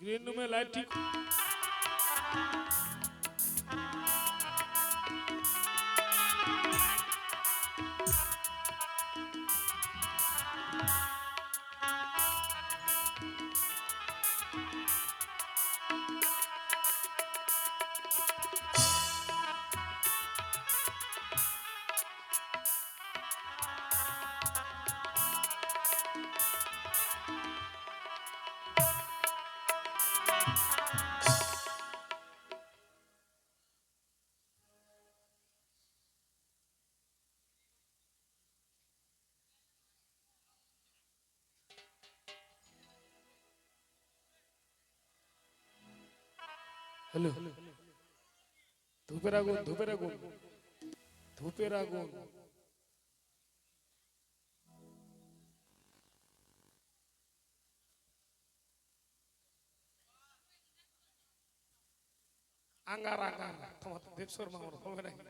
Green room में light ठीक। Hello. ধূপের আগুন ধূপের আগুন। ধূপের আগুন। আঙ্গার আঙ্গার। তোমার দেবসর মামর হবে নাকি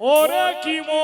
ওরে কি মো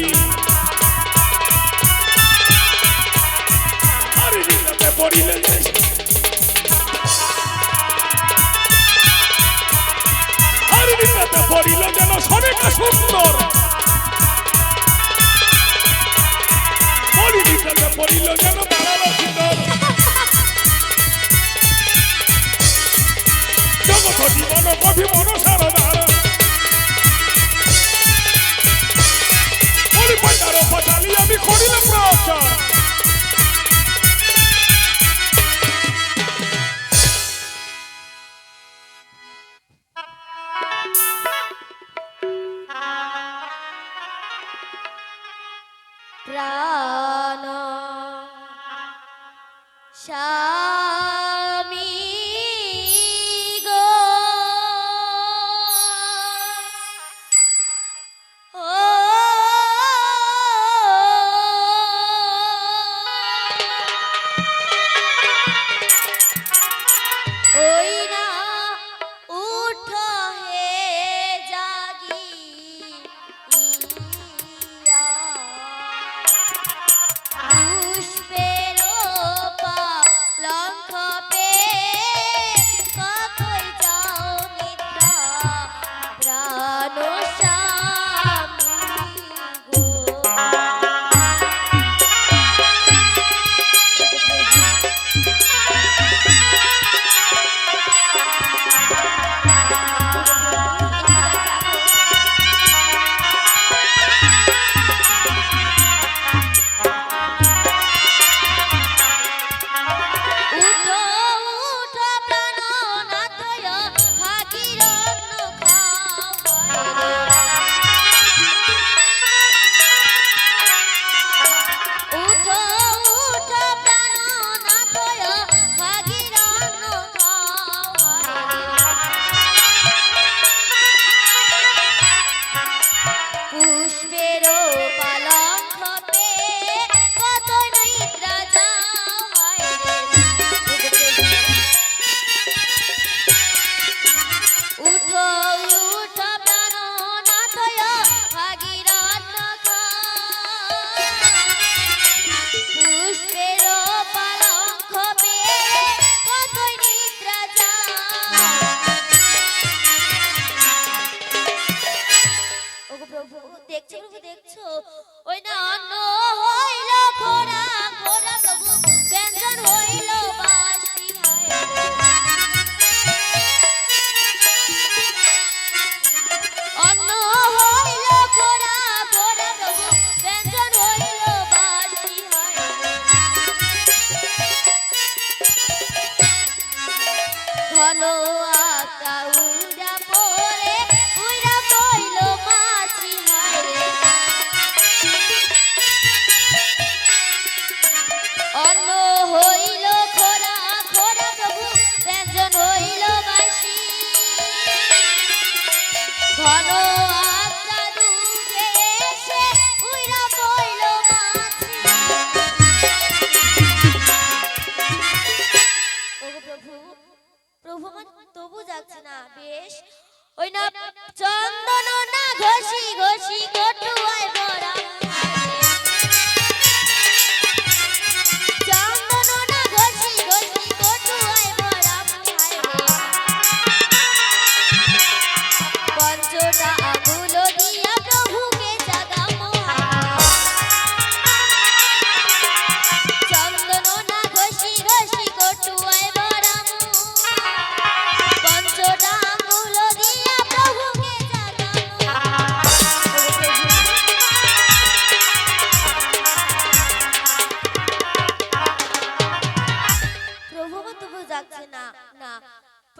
Yeah.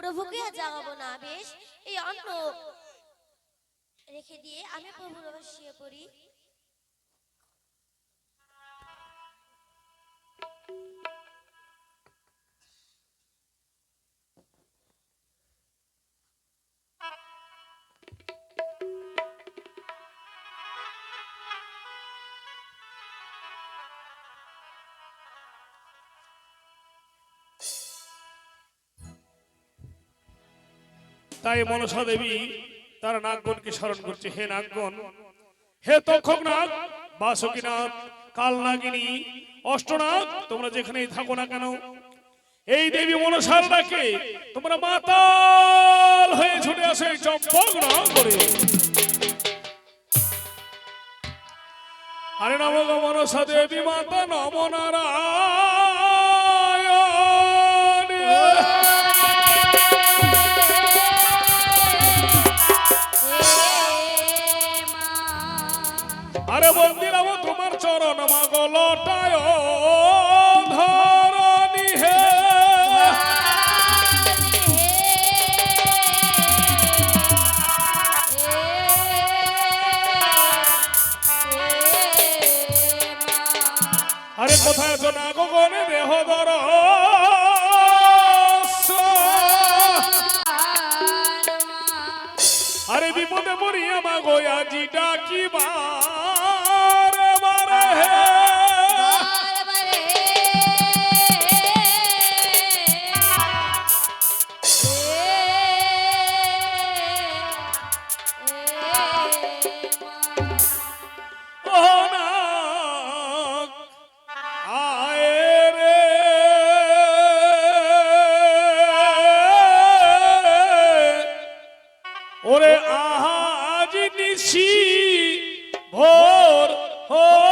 প্রভুকে জাগাবো না বেশ? এই অন্ন রেখে দিয়ে আমি প্রভুর করি। শুয়ে পড়ি তাই মনসা দেবী তার নাগগণকে স্মরণ করছে, হে নাগগণ, হে তক্ষক নাগ বাসুকীনাথ কাল নাগিনী অষ্টনাগ তোমরা যেখানেই থাকো না কেন, এই দেবী মনসার ডাকে তোমরা মাতাল হয়ে ছুটে আসে চম্পক করে। আরে নম মনসা দেবী, মাতা নম আরে কোথায় তো না গগনে দেহ ধর আরে বিপদে মরিয়া মা গো, আজি ডাকিবার বারে হে নিশি ভোর হো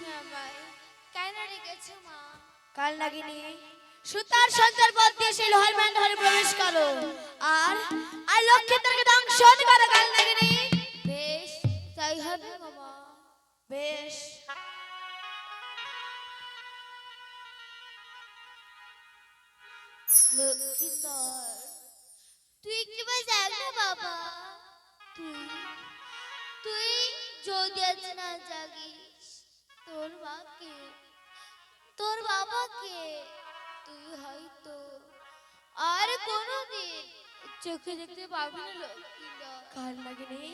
হ্যাঁ কাল নাগিনি। সুতার সঞ্চার পথ দিয়ে সেই লোহার ভান্ডারে প্রবেশ করো। আর আর লক্ষ্যে তাকে দংশন করো কাল নাগিনি। বেশ তাই হবে মামা বেশ। তুই কিবা যাক না বাবা। তুই তুই যদি আজ না জাগি তোর তোর বাবাকে, তুই হয়তো আর চোখে দেখতে পাবি না লাগে রে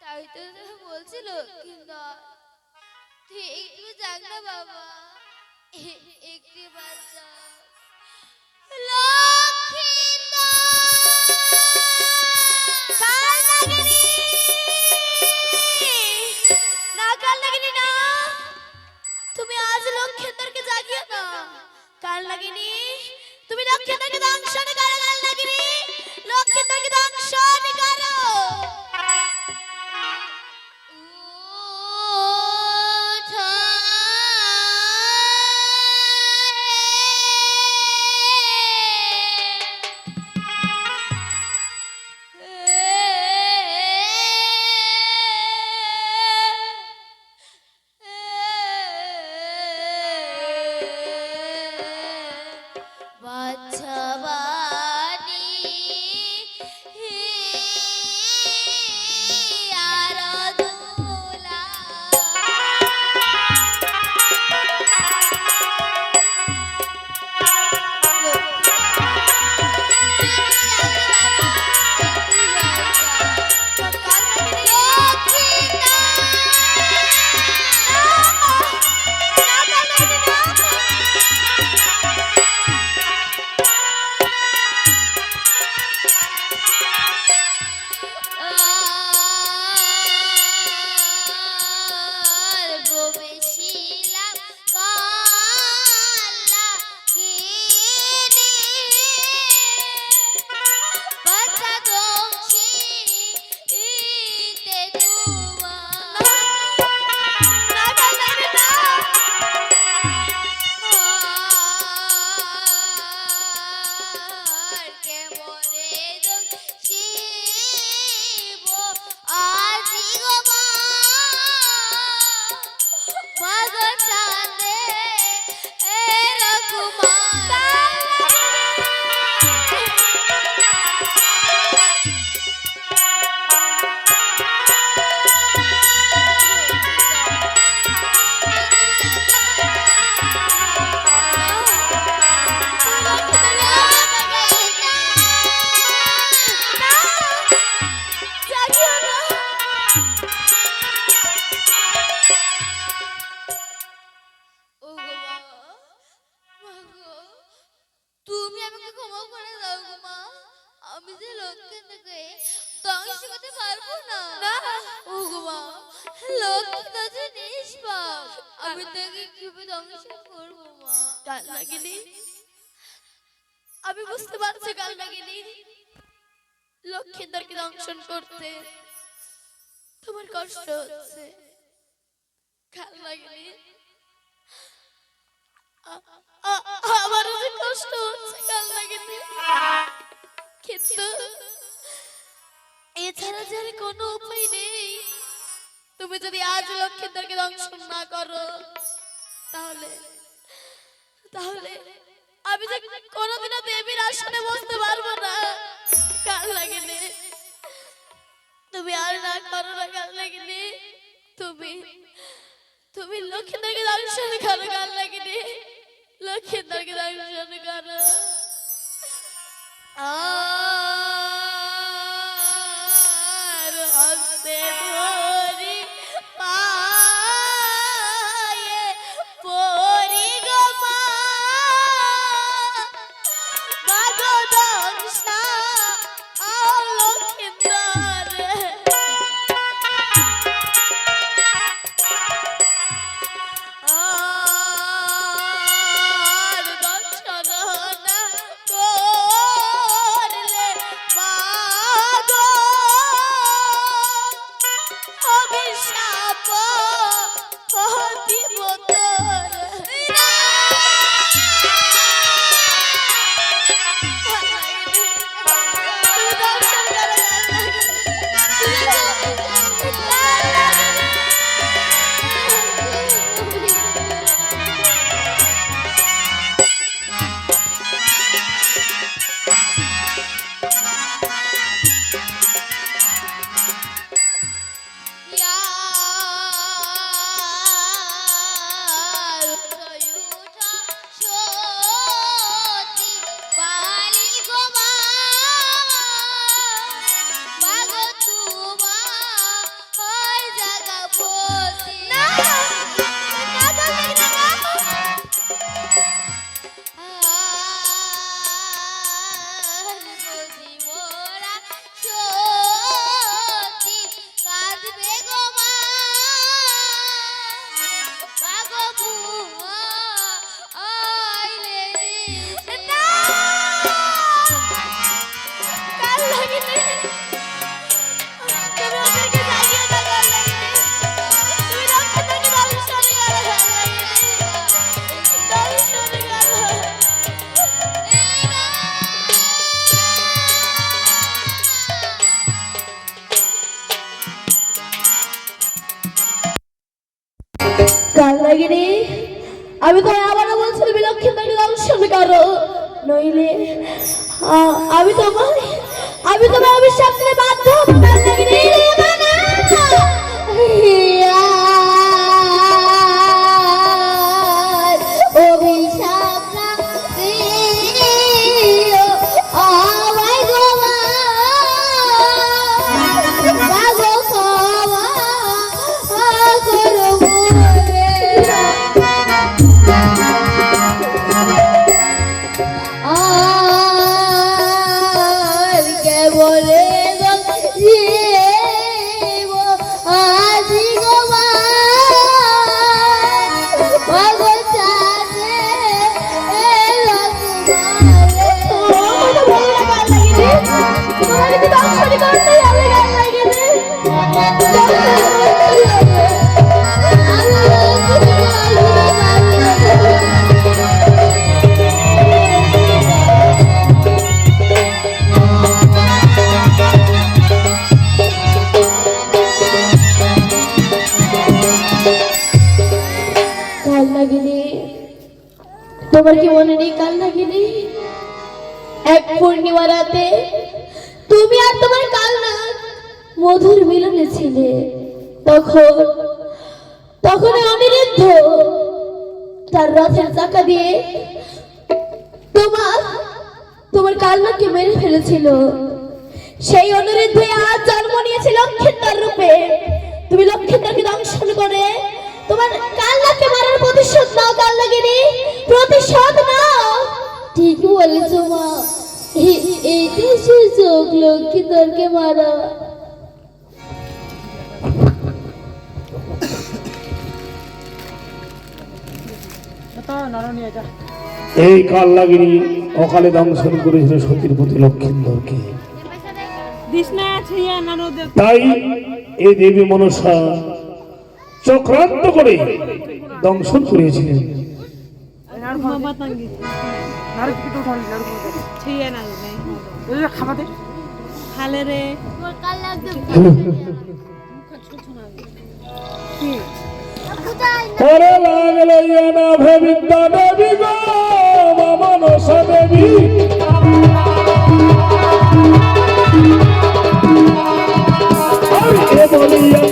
তাই তো তোকে বলছি তুই একটু জাগ না বাবা। একটু বাচ্চা কাল লাগিনি? তুমি লক্ষ্মীন্দরকে দংশন করো গান লাগিনি? লক্ষ্মীন্দরকে দংশন করো লক্ষ্মীদেরকে দংশন করতে তোমার কষ্ট হচ্ছে। কাল লাগিনি। আমার যে কষ্ট হচ্ছে, কাল লাগেনি। কিন্তু এছাড়া যে আর কোনো উপায় নেই। তুমি যদি আজ লক্ষ্মীদেরকে দংশন না করো, তাহলে তাহলে আমি যে কোনোদিনও দেবীর আসনে বসতে পারব না। কাল লাগেনি তুমি আর না করো না কাল লাগেনি তুমি তুমি লক্ষ্মী দাকে দর্শন করো কাল লাগেনি লক্ষ্মী দাকে দর্শন করো। আর হস্তে আমি তোমার আমি তোমার আমি দিতে বাধ্য তোমার কি মনে নেই কাল লাগিনি এক পূর্ণিমা রাতে তুমি আর তোমার কাল না মধুর মিলনে ছিলে। তখন তখন অনিরুদ্ধ তার রথের চাকা দিয়ে তোমার তোমার কালনাকে মেরে ফেলেছিল। সেই অনিরুদ্ধ আজ জন্ম নিয়েছে লক্ষিন্দার রূপে। তুমি লক্ষিন্দারকে দংশন করে তোমার কালনাকে মারার প্রতিশোধ নাও কালনাগিনী প্রতিশোধ নাও। ঠিক বলেছ মা। এইটাই সুযোগ লক্ষিন্দারকে মারা। এই কাল লাগিনি অকালে দংশন করেছিল সতীর প্রতি লক্ষিন্দরকে। দিসনা তাই এই দেবী মনসা চক্রান্ত করে দংশন করেছিলেন। मोहम्मद नंगी 나를 그렇게 또 달리 나를 보고 제이야 나네 여기가 가봐대 할래래 뭘 깔라도 ওরে লাগলাইয়া না ভবিতা দেবী গো মনসা দেবী বলিয়া